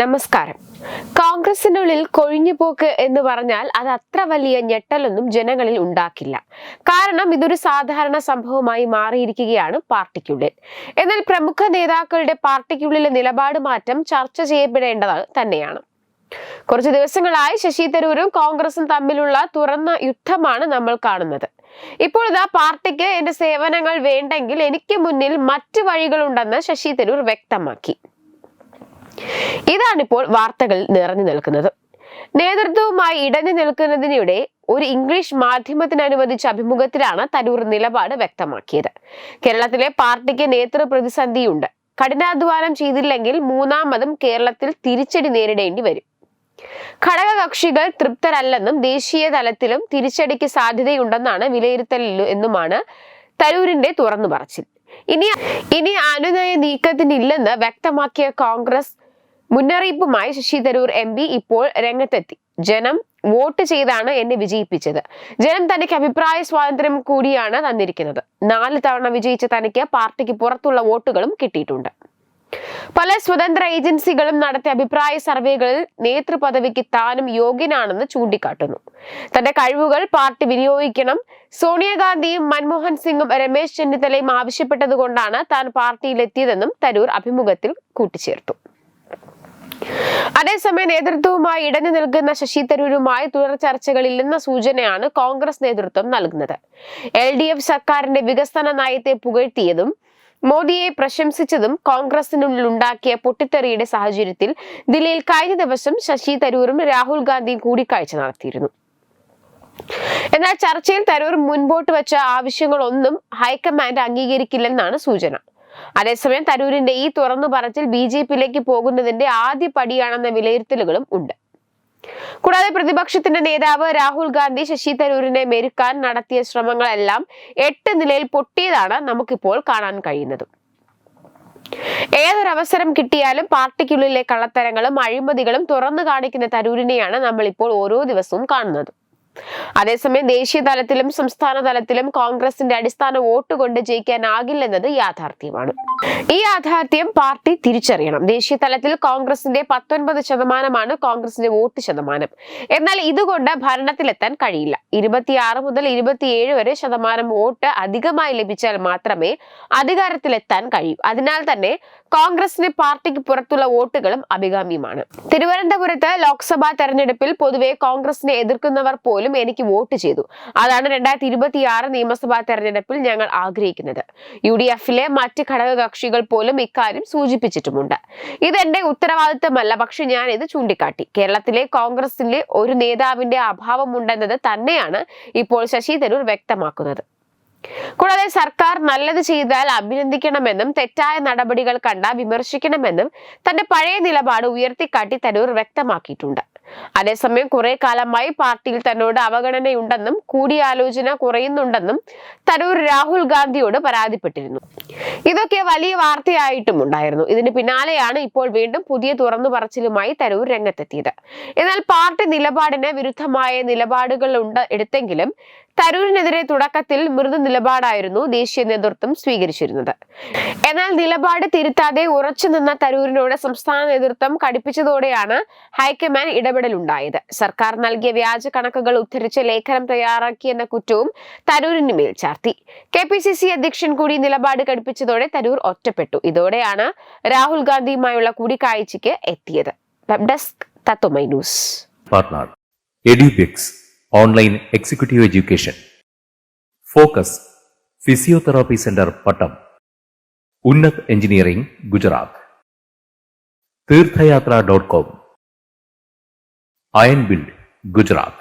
നമസ്കാരം. കോൺഗ്രസിനുള്ളിൽ കൊഴിഞ്ഞുപോക്ക് എന്ന് പറഞ്ഞാൽ അത് അത്ര വലിയ ഞെട്ടലൊന്നും ജനങ്ങളിൽ ഉണ്ടാക്കില്ല. കാരണം ഇതൊരു സാധാരണ സംഭവമായി മാറിയിരിക്കുകയാണ് പാർട്ടിക്കുള്ളിൽ. എന്നാൽ പ്രമുഖ നേതാക്കളുടെ പാർട്ടിക്കുള്ളിലെ നിലപാട് മാറ്റം ചർച്ച ചെയ്യപ്പെടേണ്ടത് തന്നെയാണ്. കുറച്ച് ദിവസങ്ങളായി ശശി തരൂരും കോൺഗ്രസും തമ്മിലുള്ള തുറന്ന യുദ്ധമാണ് നമ്മൾ കാണുന്നത്. ഇപ്പോൾ ഇതാ പാർട്ടിക്ക് എന്റെ സേവനങ്ങൾ വേണ്ടെങ്കിൽ എനിക്ക് മുന്നിൽ മറ്റു വഴികളുണ്ടെന്ന് ശശി തരൂർ വ്യക്തമാക്കി. ഇതാണിപ്പോൾ വാർത്തകൾ നിറഞ്ഞു നിൽക്കുന്നത്. നേതൃത്വവുമായി ഇടഞ്ഞു നിൽക്കുന്നതിനിടെ ഒരു ഇംഗ്ലീഷ് മാധ്യമത്തിനനുവദിച്ച അഭിമുഖത്തിലാണ് തരൂർ നിലപാട് വ്യക്തമാക്കിയത്. കേരളത്തിലെ പാർട്ടിക്ക് നേതൃ പ്രതിസന്ധിയുണ്ട്. കഠിനാധ്വാനം ചെയ്തില്ലെങ്കിൽ മൂന്നാമതും കേരളത്തിൽ തിരിച്ചടി നേരിടേണ്ടി വരും. ഘടകകക്ഷികൾ തൃപ്തരല്ലെന്നും ദേശീയ തലത്തിലും തിരിച്ചടിക്ക് സാധ്യതയുണ്ടെന്നാണ് വിലയിരുത്തൽ എന്നുമാണ് തരൂരിന്റെ തുറന്നു പറച്ചിൽ. ഇനി ഇനി അനുനയ നീക്കത്തിനില്ലെന്ന് വ്യക്തമാക്കിയ കോൺഗ്രസ് മുന്നറിയിപ്പുമായി ശശി തരൂർ എം പി ഇപ്പോൾ രംഗത്തെത്തി. ജനം വോട്ട് ചെയ്താണ് എന്നെ വിജയിപ്പിച്ചത്. ജനം തനിക്ക് അഭിപ്രായ സ്വാതന്ത്ര്യം കൂടിയാണ് തന്നിരിക്കുന്നത്. നാല് തവണ വിജയിച്ച തനിക്ക് പാർട്ടിക്ക് പുറത്തുള്ള വോട്ടുകളും കിട്ടിയിട്ടുണ്ട്. പല സ്വതന്ത്ര ഏജൻസികളും നടത്തിയ അഭിപ്രായ സർവേകളിൽ നേതൃപദവിക്ക് താനും യോഗ്യനാണെന്ന് ചൂണ്ടിക്കാട്ടുന്നു. തന്റെ കഴിവുകൾ പാർട്ടി വിനിയോഗിക്കണം. സോണിയാഗാന്ധിയും മൻമോഹൻ സിംഗും രമേശ് ചെന്നിത്തലയും ആവശ്യപ്പെട്ടതുകൊണ്ടാണ് താൻ പാർട്ടിയിലെത്തിയതെന്നും തരൂർ അഭിമുഖത്തിൽ കൂട്ടിച്ചേർത്തു. അതേസമയം നേതൃത്വവുമായി ഇടഞ്ഞു നിൽക്കുന്ന ശശി തരൂരുമായി തുടർ ചർച്ചകളില്ലെന്ന സൂചനയാണ് കോൺഗ്രസ് നേതൃത്വം നൽകുന്നത്. എൽ ഡി എഫ് സർക്കാരിന്റെ വികസന നയത്തെ പുകഴ്ത്തിയതും മോദിയെ പ്രശംസിച്ചതും കോൺഗ്രസിനുള്ളിൽ ഉണ്ടാക്കിയ പൊട്ടിത്തെറിയുടെ സാഹചര്യത്തിൽ ദില്ലിയിൽ കഴിഞ്ഞ ദിവസം ശശി തരൂരും രാഹുൽ ഗാന്ധിയും കൂടിക്കാഴ്ച നടത്തിയിരുന്നു. എന്നാൽ ചർച്ചയിൽ തരൂർ മുൻപോട്ട് വെച്ച ആവശ്യങ്ങളൊന്നും ഹൈക്കമാൻഡ് അംഗീകരിക്കില്ലെന്നാണ് സൂചന. അതേസമയം തരൂരിന്റെ ഈ തുറന്നു പറച്ചിൽ ബി ജെ പിയിലേക്ക് പോകുന്നതിന്റെ ആദ്യ പടിയാണെന്ന വിലയിരുത്തലുകളും ഉണ്ട്. കൂടാതെ പ്രതിപക്ഷത്തിന്റെ നേതാവ് രാഹുൽ ഗാന്ധി ശശി തരൂരിനെ മെരുക്കാൻ നടത്തിയ ശ്രമങ്ങളെല്ലാം എട്ട് നിലയിൽ പൊട്ടിയതാണ് നമുക്കിപ്പോൾ കാണാൻ കഴിയുന്നത്. ഏതൊരവസരം കിട്ടിയാലും പാർട്ടിക്കുള്ളിലെ കള്ളത്തരങ്ങളും അഴിമതികളും തുറന്നു കാണിക്കുന്ന തരൂരിനെയാണ് നമ്മൾ ഇപ്പോൾ ഓരോ ദിവസവും കാണുന്നത്. അതേസമയം ദേശീയ തലത്തിലും സംസ്ഥാന തലത്തിലും കോൺഗ്രസിന്റെ അടിസ്ഥാന വോട്ട് കൊണ്ട് ജയിക്കാനാകില്ലെന്നത് യാഥാർത്ഥ്യമാണ്. ഈ യാഥാർത്ഥ്യം പാർട്ടി തിരിച്ചറിയണം. ദേശീയ തലത്തിൽ കോൺഗ്രസിന്റെ പത്തൊൻപത് ശതമാനമാണ് കോൺഗ്രസിന്റെ വോട്ട് ശതമാനം. എന്നാൽ ഇതുകൊണ്ട് ഭരണത്തിലെത്താൻ കഴിയില്ല. ഇരുപത്തിയാറ് മുതൽ ഇരുപത്തിയേഴ് വരെ ശതമാനം വോട്ട് അധികമായി ലഭിച്ചാൽ മാത്രമേ അധികാരത്തിലെത്താൻ കഴിയൂ. അതിനാൽ തന്നെ കോൺഗ്രസിന് പാർട്ടിക്ക് പുറത്തുള്ള വോട്ടുകളും അഭികാമ്യമാണ്. തിരുവനന്തപുരത്ത് ലോക്സഭാ തെരഞ്ഞെടുപ്പിൽ പൊതുവെ കോൺഗ്രസിനെ എതിർക്കുന്നവർ പോലും എനിക്ക് വോട്ട് ചെയ്തു. അതാണ് രണ്ടായിരത്തി ഇരുപത്തിയാറ് നിയമസഭാ തെരഞ്ഞെടുപ്പിൽ ഞങ്ങൾ ആഗ്രഹിക്കുന്നത്. യു ഡി എഫിലെ മറ്റ് ഘടകകക്ഷികൾ പോലും ഇക്കാര്യം സൂചിപ്പിച്ചിട്ടുമുണ്ട്. ഇതെന്റെ ഉത്തരവാദിത്തമല്ല പക്ഷെ ഞാൻ ഇത് ചൂണ്ടിക്കാട്ടി. കേരളത്തിലെ കോൺഗ്രസിലെ ഒരു നേതാവിന്റെ അഭാവമുണ്ടെന്നത് തന്നെയാണ് ഇപ്പോൾ ശശി തരൂർ വ്യക്തമാക്കുന്നത്. കൂടാതെ സർക്കാർ നല്ലത് ചെയ്താൽ അഭിനന്ദിക്കണമെന്നും തെറ്റായ നടപടികൾ കണ്ട വിമർശിക്കണമെന്നും തന്റെ പഴയ നിലപാട് ഉയർത്തിക്കാട്ടി തരൂർ വ്യക്തമാക്കിയിട്ടുണ്ട്. അതേസമയം കുറെ കാലമായി പാർട്ടിയിൽ തന്നോട് അവഗണനയുണ്ടെന്നും കൂടിയാലോചന കുറയുന്നുണ്ടെന്നും തരൂർ രാഹുൽ ഗാന്ധിയോട് പരാതിപ്പെട്ടിരുന്നു. ഇതൊക്കെ വലിയ വാർത്തയായിട്ടും ഉണ്ടായിരുന്നു. ഇതിന് പിന്നാലെയാണ് ഇപ്പോൾ വീണ്ടും പുതിയ തുറന്നു പറച്ചിലുമായി തരൂർ രംഗത്തെത്തിയത്. എന്നാൽ പാർട്ടി നിലപാടിന് വിരുദ്ധമായ നിലപാടുകൾ ഉണ്ട് എടുത്തെങ്കിലും തരൂരിനെതിരെ തുടക്കത്തിൽ മൃദു നിലപാടായിരുന്നു ദേശീയ നേതൃത്വം സ്വീകരിച്ചിരുന്നത്. എന്നാൽ നിലപാട് തിരുത്താതെ ഉറച്ചു നിന്ന തരൂരിനോട് സംസ്ഥാന നേതൃത്വം കടുപ്പിച്ചതോടെയാണ് ഹൈക്കമാൻഡ് ഇടപെടലുണ്ടായത്. സർക്കാർ നൽകിയ വ്യാജ കണക്കുകൾ ഉദ്ധരിച്ച് ലേഖനം തയ്യാറാക്കിയെന്ന കുറ്റവും തരൂരിന് മേൽ ചാർത്തി. കെ പി സി സി അധ്യക്ഷൻ കൂടി നിലപാട് കടുപ്പിച്ചതോടെ തരൂർ ഒറ്റപ്പെട്ടു. ഇതോടെയാണ് രാഹുൽ ഗാന്ധിയുമായുള്ള കൂടിക്കാഴ്ചയ്ക്ക് എത്തിയത്. Web desk online executive education. Focus physiotherapy centre Pattom. Unnat engineering Gujarat. Tirthayatra dot com. Ion build Gujarat